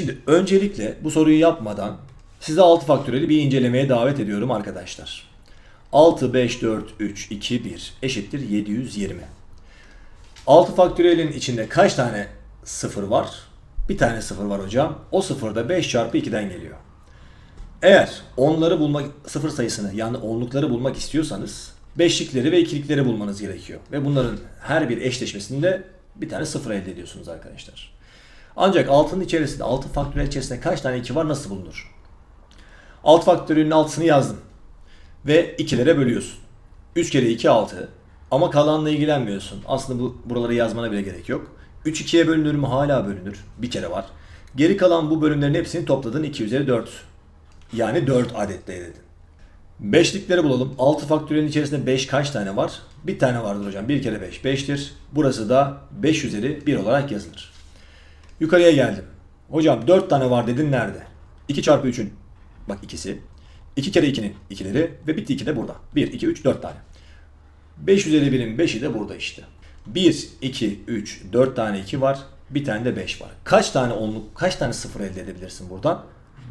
Şimdi öncelikle bu soruyu yapmadan size 6 faktöriyeli bir incelemeye davet ediyorum arkadaşlar. 6, 5, 4, 3, 2, 1 eşittir 720. 6 faktöriyelin içinde kaç tane sıfır var? Bir tane sıfır var hocam. O sıfır da 5 çarpı 2'den geliyor. Eğer onları bulmak, sıfır sayısını yani onlukları bulmak istiyorsanız beşlikleri ve ikilikleri bulmanız gerekiyor. Ve bunların her bir eşleşmesinde bir tane sıfır elde ediyorsunuz arkadaşlar. Ancak 6'nın içerisinde 6 faktöriyel içerisinde kaç tane 2 var nasıl bulunur? 6 faktöriyelin 6'sını yazdım. Ve 2'lere bölüyorsun. 3 kere 2 6. Ama kalanla ilgilenmiyorsun. Aslında bu buraları yazmana bile gerek yok. 3 2'ye bölünür mü? Hala bölünür. Bir kere var. Geri kalan bu bölümlerin hepsini topladın 2 üzeri 4. Yani 4 adetle edin. Beşlikleri bulalım. 6 faktöriyelin içerisinde 5 kaç tane var? Bir tane vardır hocam. 1 kere 5 5'tir. Burası da 5 üzeri 1 olarak yazılır. Yukarıya geldim. Hocam 4 tane var dedin nerede? 2 çarpı 3'ün bak ikisi. 2 kere 2'nin ikileri ve bitti 2 de burada. 1, 2, 3, 4 tane. 5 üzeri 1'in 5'i de burada işte. 1, 2, 3, 4 tane 2 var. Bir tane de 5 var. Kaç tane onluk, kaç tane sıfır elde edebilirsin buradan?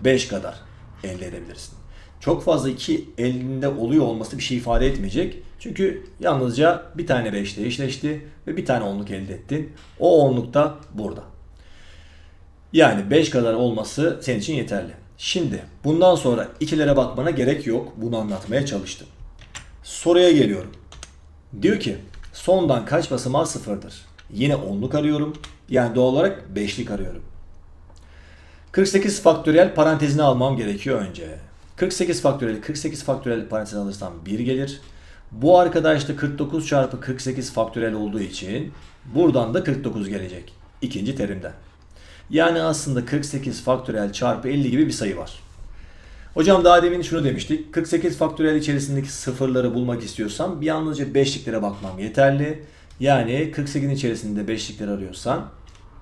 5 kadar elde edebilirsin. Çok fazla 2 elinde oluyor olması bir şey ifade etmeyecek. Çünkü yalnızca bir tane 5 ile eşleşti ve bir tane onluk elde ettin. O onluk da burada. Yani 5 kadar olması senin için yeterli. Şimdi bundan sonra ikilere bakmana gerek yok. Bunu anlatmaya çalıştım. Soruya geliyorum. Diyor ki sondan kaç basamağı sıfırdır? Yine onluk arıyorum. Yani doğal olarak beşlik arıyorum. 48 faktöriyel parantezine almam gerekiyor önce. 48 faktöriyel 48 faktöriyel parantez alırsam 1 gelir. Bu arkadaş da 49 çarpı 48 faktöriyel olduğu için buradan da 49 gelecek. ikinci terimden. Yani aslında 48 faktöriyel çarpı 50 gibi bir sayı var. Hocam daha demin şunu demiştik. 48 faktöriyel içerisindeki sıfırları bulmak istiyorsam yalnızca beşliklere bakmam yeterli. Yani 48'in içerisinde beşlikleri arıyorsan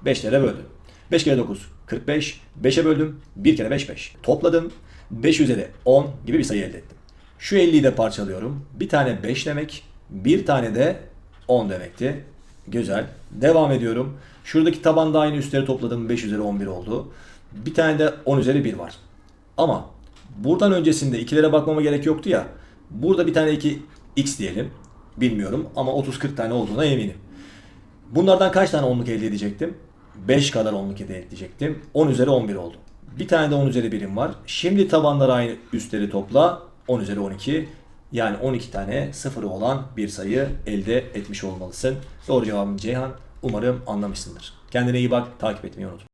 5'lere böldüm. 5 kere 9 45. 5'e böldüm. 1 kere 5 5. Topladım. 5 üzeri 10 gibi bir sayı elde ettim. Şu 50'yi de parçalıyorum. Bir tane 5 demek. Bir tane de 10 demekti. Güzel. Devam ediyorum. Şuradaki tabanda aynı üstleri topladım. 5 üzeri 11 oldu. Bir tane de 10 üzeri 1 var. Ama buradan öncesinde ikilere bakmama gerek yoktu ya. Burada bir tane 2 x diyelim. Bilmiyorum ama 30-40 tane olduğuna eminim. Bunlardan kaç tane onluk elde edecektim? 5 kadar onluk elde edecektim. 10 üzeri 11 oldu. Bir tane de 10 üzeri birim var. Şimdi tabanları aynı üstleri topla. 10 üzeri 12. Yani 12 tane sıfırı olan bir sayı elde etmiş olmalısın. Doğru cevabım Ceyhan. Umarım anlamışsındır. Kendine iyi bak. Takip etmeyi unutma.